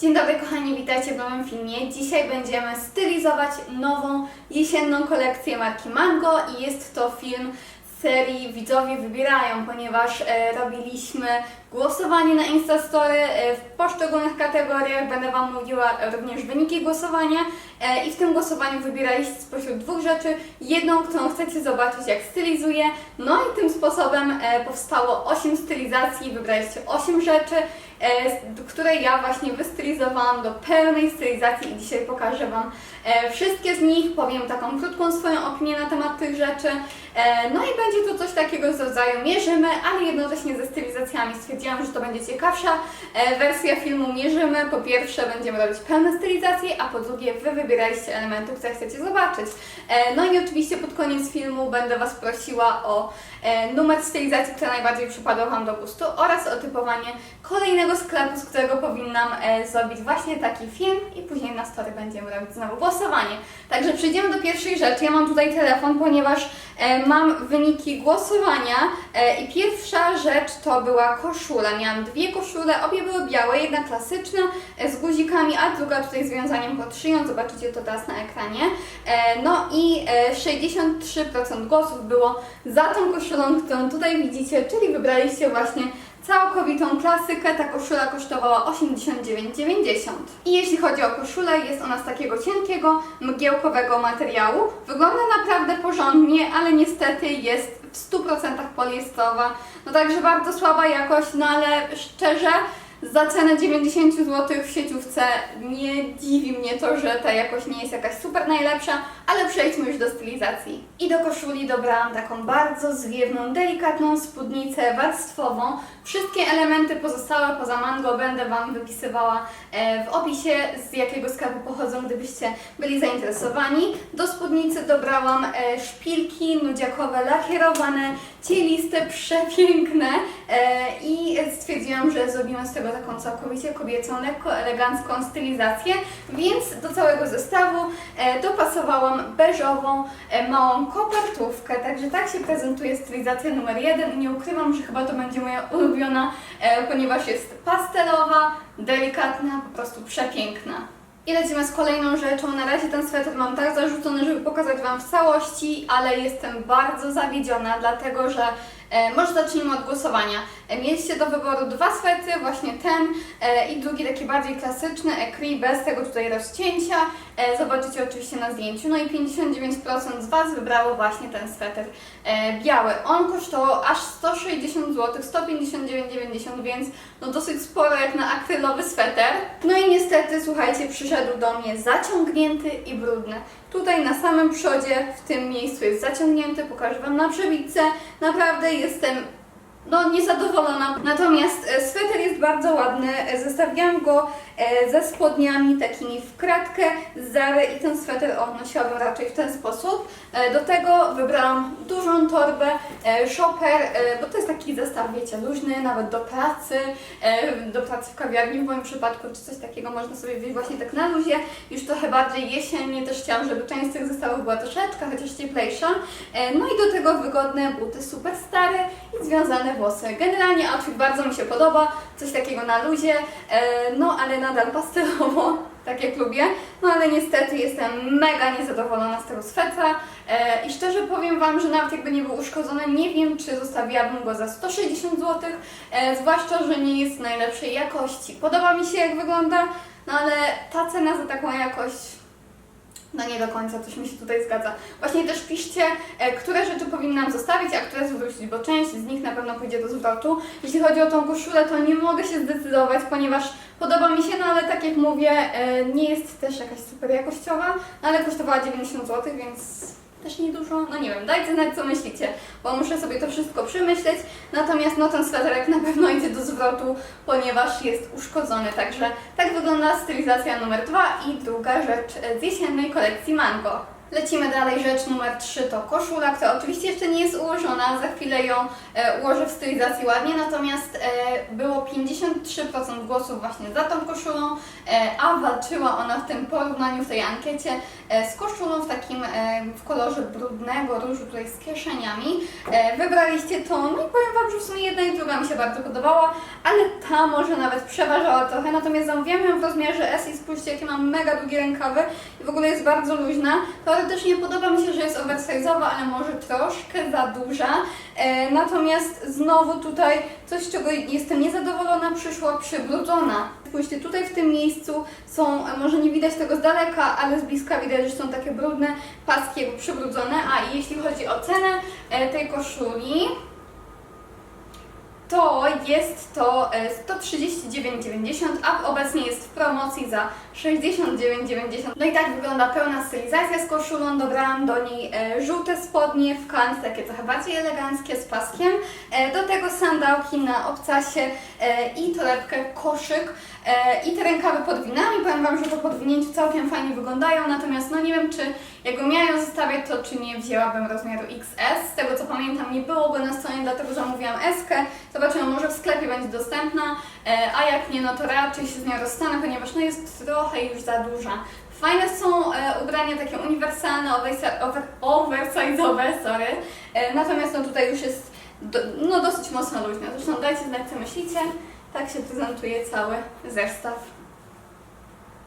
Dzień dobry kochani, witajcie w nowym filmie. Dzisiaj będziemy stylizować nową jesienną kolekcję marki Mango i jest to film serii Widzowie Wybierają, ponieważ e, robiliśmy głosowanie na Instastory e, w poszczególnych kategoriach. Będę Wam mówiła również wyniki głosowania e, i w tym głosowaniu wybieraliście spośród dwóch rzeczy jedną, którą chcecie zobaczyć jak stylizuję. No i tym sposobem e, powstało 8 stylizacji, wybraliście 8 rzeczy które ja właśnie wystylizowałam do pełnej stylizacji i dzisiaj pokażę Wam wszystkie z nich, powiem taką krótką swoją opinię na temat tych rzeczy. No i będzie to coś takiego z rodzaju mierzymy, ale jednocześnie ze stylizacjami. Stwierdziłam, że to będzie ciekawsza e, wersja filmu mierzymy. Po pierwsze będziemy robić pełne stylizacje, a po drugie Wy wybieraliście elementy, które chcecie zobaczyć. E, no i oczywiście pod koniec filmu będę Was prosiła o e, numer stylizacji, która najbardziej przypadła Wam do gustu oraz o typowanie kolejnego sklepu, z którego powinnam zrobić właśnie taki film i później na story będziemy robić znowu głosowanie. Także przejdziemy do pierwszej rzeczy. Ja mam tutaj telefon, ponieważ mam wyniki głosowania i pierwsza rzecz to była koszula. Miałam dwie koszule, obie były białe, jedna klasyczna e, z guzikami, a druga tutaj z wiązaniem pod szyją. Zobaczycie to teraz na ekranie. E, no i e, 63% głosów było za tą koszulą, którą tutaj widzicie, czyli wybraliście właśnie całkowitą klasykę. Ta koszula kosztowała 89,90. I jeśli chodzi o koszulę, jest ona z takiego cienkiego, mgiełkowego materiału. Wygląda naprawdę porządnie, ale niestety jest w 100% poliestrowa. No także bardzo słaba jakość, no ale szczerze, za cenę 90 zł w sieciówce nie dziwi mnie to, że ta jakość nie jest jakaś super najlepsza, ale przejdźmy już do stylizacji. I do koszuli dobrałam taką bardzo zwiewną, delikatną spódnicę warstwową. Wszystkie elementy pozostałe poza mango będę Wam wypisywała e, w opisie, z jakiego sklepu pochodzą, gdybyście byli zainteresowani. Do spódnicy dobrałam e, szpilki nudziakowe, lakierowane, cieliste, przepiękne e, i stwierdziłam, że zrobimy z tego taką całkowicie kobiecą, lekko elegancką stylizację, więc do całego zestawu e, dopasowałam beżową, e, małą kopertówkę, także tak się prezentuje stylizacja numer jeden nie ukrywam, że chyba to będzie moja ulubiona, e, ponieważ jest pastelowa, delikatna, po prostu przepiękna. I lecimy z kolejną rzeczą. Na razie ten sweter mam tak zarzucony, żeby pokazać Wam w całości, ale jestem bardzo zawiedziona, dlatego że może zacznijmy od głosowania. E, mieliście do wyboru dwa swety, właśnie ten e, i drugi taki bardziej klasyczny, ekri, bez tego tutaj rozcięcia. E, zobaczycie oczywiście na zdjęciu. No i 59% z Was wybrało właśnie ten sweter e, biały. On kosztował aż 160 zł, 159,90, więc no dosyć sporo jak na akrylowy sweter. No i niestety, słuchajcie, przyszedł do mnie zaciągnięty i brudny. Tutaj na samym przodzie, w tym miejscu jest zaciągnięty, pokażę Wam na przebitce. Naprawdę jestem no niezadowolona. Natomiast e, sweter jest bardzo ładny. Zestawiłam go ze spodniami takimi w kratkę z Zary i ten sweter odnosiłabym raczej w ten sposób. E, Do tego wybrałam dużą torbę e, shopper, e, bo to jest taki zestaw, wiecie, luźny, nawet do pracy, e, do pracy w kawiarni w moim przypadku, czy coś takiego można sobie wziąć właśnie tak na luzie. Już trochę bardziej jesiennie też chciałam, żeby część z tych zestawów była troszeczkę chociaż cieplejsza. E, No i do tego wygodne buty super stare i związane włosy. Generalnie outfit bardzo mi się podoba, coś takiego na luzie, e, no ale nadal pastelowo, tak jak lubię. No ale niestety jestem mega niezadowolona z tego swetra e, i szczerze powiem Wam, że nawet jakby nie był uszkodzony, nie wiem czy zostawiłabym go za 160 zł, e, zwłaszcza, że nie jest najlepszej jakości. Podoba mi się jak wygląda, no ale ta cena za taką jakość no nie do końca, coś mi się tutaj zgadza. Właśnie też piszcie, e, które rzeczy powinnam zostawić, a które zwrócić, bo część z nich na pewno pójdzie do zwrotu. Jeśli chodzi o tą koszulę, to nie mogę się zdecydować, ponieważ podoba mi się, no ale tak jak mówię, e, nie jest też jakaś super jakościowa, no ale kosztowała 90 zł, więc też niedużo, no nie wiem, dajcie znać co myślicie, bo muszę sobie to wszystko przemyśleć. Natomiast no ten sweterek na pewno idzie do zwrotu, ponieważ jest uszkodzony. Także tak wygląda stylizacja numer dwa i druga rzecz z jesiennej kolekcji Mango. Lecimy dalej, rzecz numer 3 to koszula, która oczywiście jeszcze nie jest ułożona, za chwilę ją e, ułożę w stylizacji ładnie, natomiast e, było 53% głosów właśnie za tą koszulą e, a walczyła ona w tym porównaniu, w tej ankiecie z koszulą w takim w kolorze brudnego różu tutaj z kieszeniami. Wybraliście to, no i powiem Wam, że w sumie jedna i druga mi się bardzo podobała, ale ta może nawet przeważała trochę, natomiast zamówiłam ją w rozmiarze S i spójrzcie, jakie mam mega długie rękawy i w ogóle jest bardzo luźna. Teoretycznie podoba mi się, że jest oversize'owa, ale może troszkę za duża. E, natomiast znowu tutaj coś, z czego jestem niezadowolona, przyszła przybrudzona. Spójrzcie, tutaj w tym miejscu są, e, może nie widać tego z daleka, ale z bliska widać, że są takie brudne paski jakby. A i jeśli chodzi o cenę e, tej koszuli, to jest to e, 139,90, a obecnie jest w promocji za 69,90. No i tak wygląda pełna stylizacja z koszulą. Dobrałam do niej e, żółte spodnie w kant, takie trochę bardziej eleganckie z paskiem. E, do tego sandałki na obcasie e, i torebkę, koszyk. E, I te rękawy podwinęłam i powiem Wam, że po podwinięciu całkiem fajnie wyglądają, natomiast no nie wiem, czy jakby miała ją zostawiać, to czy nie wzięłabym rozmiaru XS. Z tego co pamiętam, nie było na stronie, dlatego zamówiłam S-kę. Zobaczymy, może w sklepie będzie dostępna, e, a jak nie, no to raczej się z nią rozstanę, ponieważ no jest trochę już za duża. Fajne są e, ubrania takie uniwersalne, oversize- over, oversize'owe, sorry. E, natomiast no tutaj już jest do, no dosyć mocno luźna. Zresztą dajcie znać, co myślicie. Tak się prezentuje cały zestaw.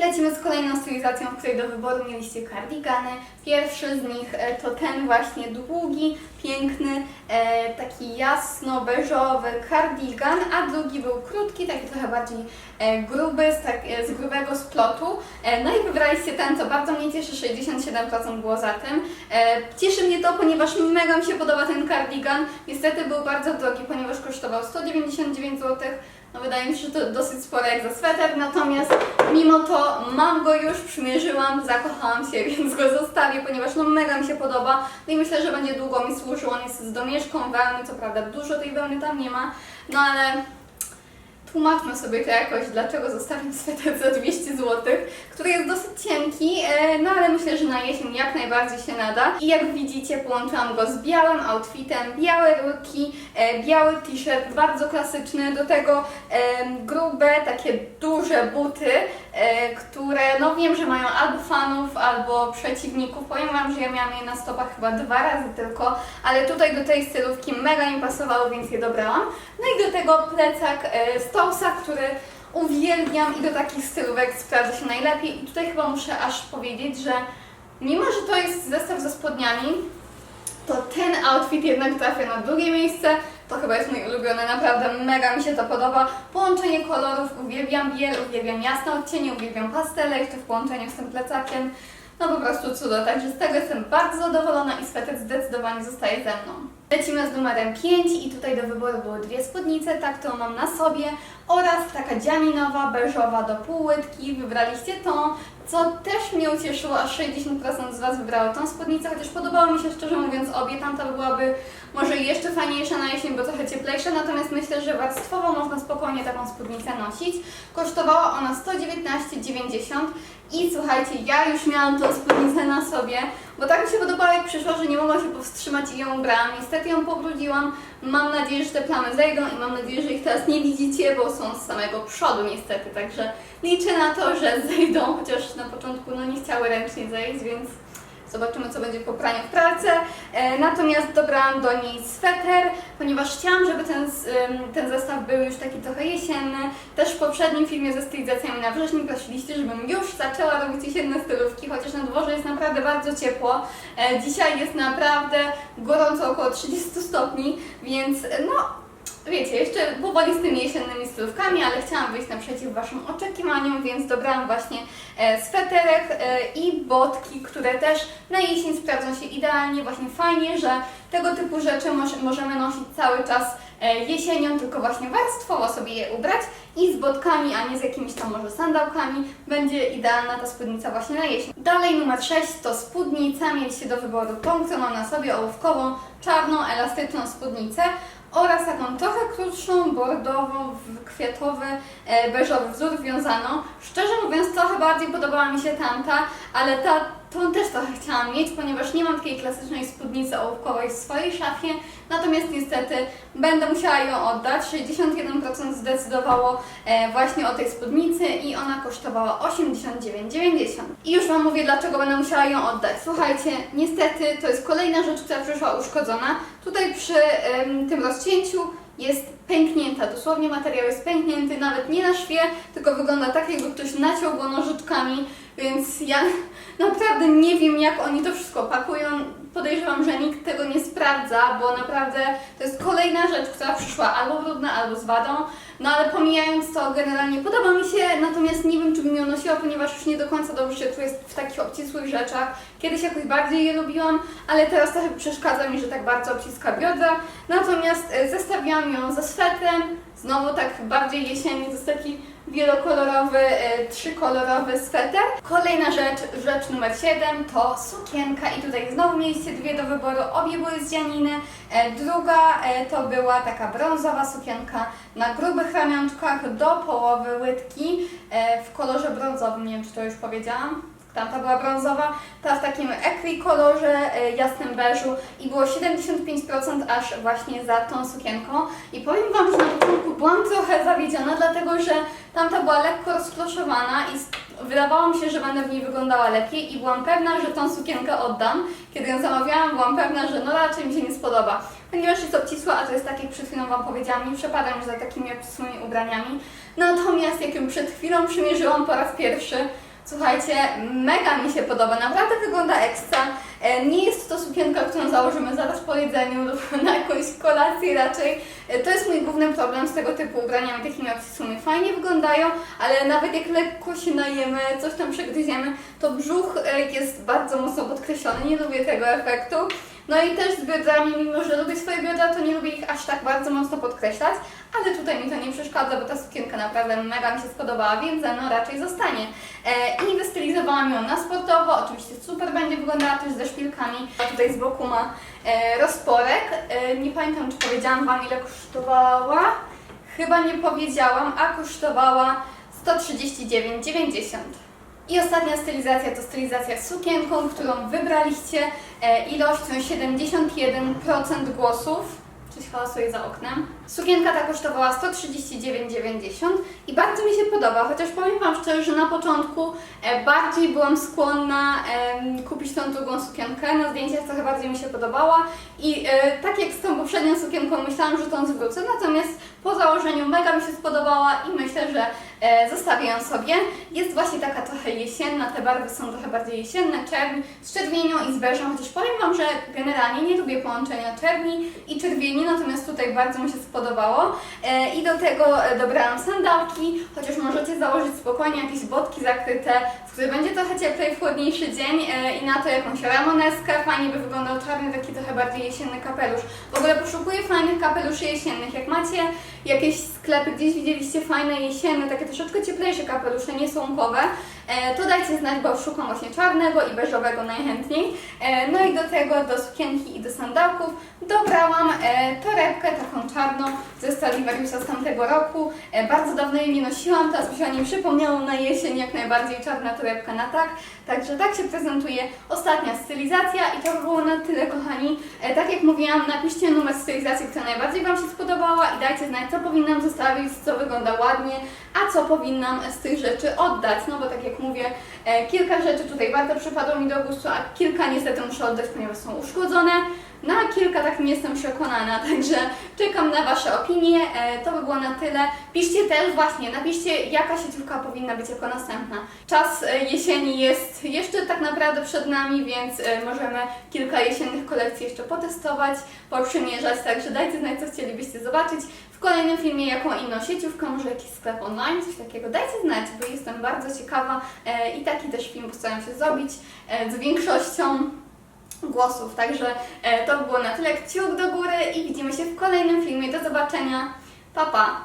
Lecimy z kolejną stylizacją, w której do wyboru mieliście kardigany. Pierwszy z nich e, to ten właśnie długi, piękny, e, taki jasno-beżowy kardigan, a drugi był krótki, taki trochę bardziej e, gruby, z, tak, z grubego splotu. No i wybraliście ten, co bardzo mnie cieszy, 67% było za tym. Cieszy mnie to, ponieważ mega mi się podoba ten kardigan. Niestety był bardzo drogi, ponieważ kosztował 199 zł. No wydaje mi się, że to dosyć sporo jak za sweter, natomiast mimo to mam go już, przymierzyłam, zakochałam się, więc go zostawię, ponieważ no mega mi się podoba. No i myślę, że będzie długo mi służył. On jest z domieszką wełny, co prawda dużo tej wełny tam nie ma, no ale tłumaczmy sobie to jakoś, dlaczego zostawiam sweter za 200 zł, który jest dosyć cienki, e, no ale myślę, że na jesień jak najbardziej się nada. I jak widzicie, połączyłam go z białym outfitem, białe rurki, e, biały t-shirt, bardzo klasyczny, do tego grube, takie duże buty, które no wiem, że mają albo fanów, albo przeciwników. Powiem Wam, że ja miałam je na stopach chyba dwa razy tylko, ale tutaj do tej stylówki mega mi pasowały, więc je dobrałam. No i do tego plecak e, Stousa, który uwielbiam i do takich stylówek sprawdza się najlepiej. I tutaj chyba muszę aż powiedzieć, że mimo, że to jest zestaw ze spodniami, to ten outfit jednak trafia na drugie miejsce. To chyba jest mój ulubiony, naprawdę mega mi się to podoba. Połączenie kolorów, uwielbiam biel, uwielbiam jasne odcienie, uwielbiam pastele, jeszcze w połączeniu z tym plecakiem. No po prostu cudo, także z tego jestem bardzo zadowolona i sweter zdecydowanie zostaje ze mną. Lecimy z numerem 5 i tutaj do wyboru były dwie spódnice, ta, którą mam na sobie oraz taka dzianinowa, beżowa do półłytki. Wybraliście tą, co też mnie ucieszyło, aż 60% z Was wybrało tą spódnicę, chociaż podobało mi się szczerze mówiąc obie. Tamta byłaby może jeszcze fajniejsza na jesień, bo trochę cieplejsza, natomiast myślę, że warstwowo można spokojnie taką spódnicę nosić. Kosztowała ona 119,90 i słuchajcie, ja już miałam tą spódnicę na sobie, bo tak mi się podobała jak przyszła, że nie mogłam się powstrzymać i ją ubrałam. Niestety ją pobrudziłam. Mam nadzieję, że te plamy zejdą i mam nadzieję, że ich teraz nie widzicie, bo są z samego przodu niestety, także liczę na to, że zejdą, chociaż na początku no nie chciały ręcznie zejść, więc Zobaczymy, co będzie po praniu w pralce. E, natomiast dobrałam do niej sweter, ponieważ chciałam, żeby ten, ten zestaw był już taki trochę jesienny. Też w poprzednim filmie ze stylizacjami na wrześniu prosiliście, żebym już zaczęła robić jesienne stylówki, chociaż na dworze jest naprawdę bardzo ciepło. E, dzisiaj jest naprawdę gorąco, około 30 stopni, więc no Wiecie, jeszcze powoli z tymi jesiennymi stylówkami, ale chciałam wyjść naprzeciw Waszym oczekiwaniom, więc dobrałam właśnie e, sweterek e, i botki, które też na jesień sprawdzą się idealnie. Właśnie fajnie, że tego typu rzeczy moż, możemy nosić cały czas e, jesienią, tylko właśnie warstwowo sobie je ubrać i z botkami, a nie z jakimiś tam może sandałkami. Będzie idealna ta spódnica właśnie na jesień. Dalej numer 6 to spódnica. Mieliście do wyboru tą, którą mam na sobie, ołówkową, czarną, elastyczną spódnicę oraz taką trochę krótszą, bordową, kwiatowy, e, beżowy wzór wiązaną. Szczerze mówiąc, trochę bardziej podobała mi się tamta, ale ta tą też trochę chciałam mieć, ponieważ nie mam takiej klasycznej spódnicy ołówkowej w swojej szafie, natomiast niestety będę musiała ją oddać. 61% zdecydowało e, właśnie o tej spódnicy i ona kosztowała 89,90. I już Wam mówię, dlaczego będę musiała ją oddać. Słuchajcie, niestety to jest kolejna rzecz, która przyszła uszkodzona. Tutaj przy tym rozcięciu jest pęknięta, dosłownie materiał jest pęknięty, nawet nie na szwie, tylko wygląda tak, jakby ktoś naciął go nożyczkami, więc ja naprawdę nie wiem, jak oni to wszystko pakują. Podejrzewam, że nikt tego nie sprawdza, bo naprawdę to jest kolejna rzecz, która przyszła albo brudna, albo z wadą. No ale pomijając to, generalnie podoba mi się, natomiast nie wiem, czy bym ją nosiła, ponieważ już nie do końca dobrze się czuję w takich obcisłych rzeczach. Kiedyś jakoś bardziej je lubiłam, ale teraz trochę przeszkadza mi, że tak bardzo obciska biodra. Natomiast e, zestawiłam ją ze swetrem, znowu tak bardziej jesiennie, to jest taki wielokolorowy, e, trzykolorowy sweter. Kolejna rzecz, rzecz numer 7 to sukienka i tutaj znowu mieliście dwie do wyboru, obie były z dzianiny. E, druga e, to była taka brązowa sukienka na grubych ramionczkach do połowy łydki w kolorze brązowym, nie wiem czy to już powiedziałam. Tamta była brązowa, ta w takim ecri kolorze, e, jasnym beżu i było 75% aż właśnie za tą sukienką. I powiem Wam, że na początku byłam trochę zawiedziona, dlatego że tamta była lekko rozkloszowana i wydawało mi się, że będę w niej wyglądała lepiej i byłam pewna, że tą sukienkę oddam. Kiedy ją zamawiałam, byłam pewna, że no raczej mi się nie spodoba. Ponieważ jest obcisła, a to jest tak jak przed chwilą Wam powiedziałam, nie przepadam już za takimi obcisłymi ubraniami. Natomiast jak ją przed chwilą przymierzyłam po raz pierwszy, Słuchajcie, mega mi się podoba, naprawdę wygląda ekstra. E, Nie jest to sukienka, którą założymy zaraz po jedzeniu lub na jakąś kolację raczej. E, To jest mój główny problem z tego typu ubraniami, takimi obcisłymi. Fajnie wyglądają, ale nawet jak lekko się najemy, coś tam przegryziemy, to brzuch e, jest bardzo mocno podkreślony. Nie lubię tego efektu. No i też z biodrami, mimo że lubię swoje biodra, to nie lubię ich aż tak bardzo mocno podkreślać, ale tutaj mi to nie przeszkadza, bo ta sukienka naprawdę mega mi się spodobała, więc ze mną raczej zostanie. E, I wystylizowałam ją na sportowo, oczywiście super będzie wyglądała też ze szpilkami. A tutaj z boku ma e, rozporek. E, nie pamiętam, czy powiedziałam Wam ile kosztowała. Chyba nie powiedziałam, a kosztowała 139,90. I ostatnia stylizacja to stylizacja sukienką, którą wybraliście e, ilością 71% głosów. Coś hałasuje za oknem. Sukienka ta kosztowała 139,90 i bardzo mi się podoba, chociaż powiem Wam szczerze, że na początku e, bardziej byłam skłonna kupić tą drugą sukienkę. Na zdjęciach trochę bardziej mi się podobała i e, tak jak z tą poprzednią sukienką myślałam, że tą zwrócę, natomiast po założeniu mega mi się spodobała i myślę, że zostawię ją sobie. Jest właśnie taka trochę jesienna, te barwy są trochę bardziej jesienne, czerń, z czerwienią i z beżem, chociaż powiem Wam, że generalnie nie lubię połączenia czerni i czerwieni, natomiast tutaj bardzo mi się spodobało. E, I do tego e, dobrałam sandałki, chociaż możecie założyć spokojnie jakieś botki zakryte, w których będzie trochę cieplej chłodniejszy dzień e, i na to jakąś ramoneskę, fajnie by wyglądał czarny, taki trochę bardziej jesienny kapelusz. W ogóle poszukuję fajnych kapeluszy jesiennych. Jak macie jakieś sklepy, gdzieś widzieliście fajne jesienne, takie troszeczkę cieplejsze kapelusze, nie słomkowe, e, to dajcie znać, bo szukam właśnie czarnego i beżowego najchętniej. E, no i do tego, do sukienki i do sandałków dobrałam e, torebkę taką czarną ze Stradivariusa z tamtego roku. E, bardzo dawno jej nie nosiłam, teraz mi się o niej przypomniało na jesień, jak najbardziej czarna torebka na tak. Także tak się prezentuje ostatnia stylizacja i to by było na tyle, kochani. E, tak jak mówiłam, napiszcie numer stylizacji, która najbardziej Wam się spodobała i dajcie znać, co powinnam zostawić, co wygląda ładnie, a co powinnam z tych rzeczy oddać. No bo tak jak mówię, kilka rzeczy tutaj bardzo przypadło mi do gustu, a kilka niestety muszę oddać, ponieważ są uszkodzone. Na kilka tak nie jestem przekonana, także czekam na Wasze opinie. E, to by było na tyle. Piszcie też właśnie, napiszcie jaka sieciówka powinna być jako następna. Czas e, jesieni jest jeszcze tak naprawdę przed nami, więc e, możemy kilka jesiennych kolekcji jeszcze potestować, poprzymierzać, także dajcie znać co chcielibyście zobaczyć. W kolejnym filmie jaką inną sieciówkę, może jakiś sklep online, coś takiego. Dajcie znać, bo jestem bardzo ciekawa i taki też film postaram się zrobić z większością głosów. Także e, to by było na tyle. Kciuk do góry i widzimy się w kolejnym filmie. Do zobaczenia. Pa, pa!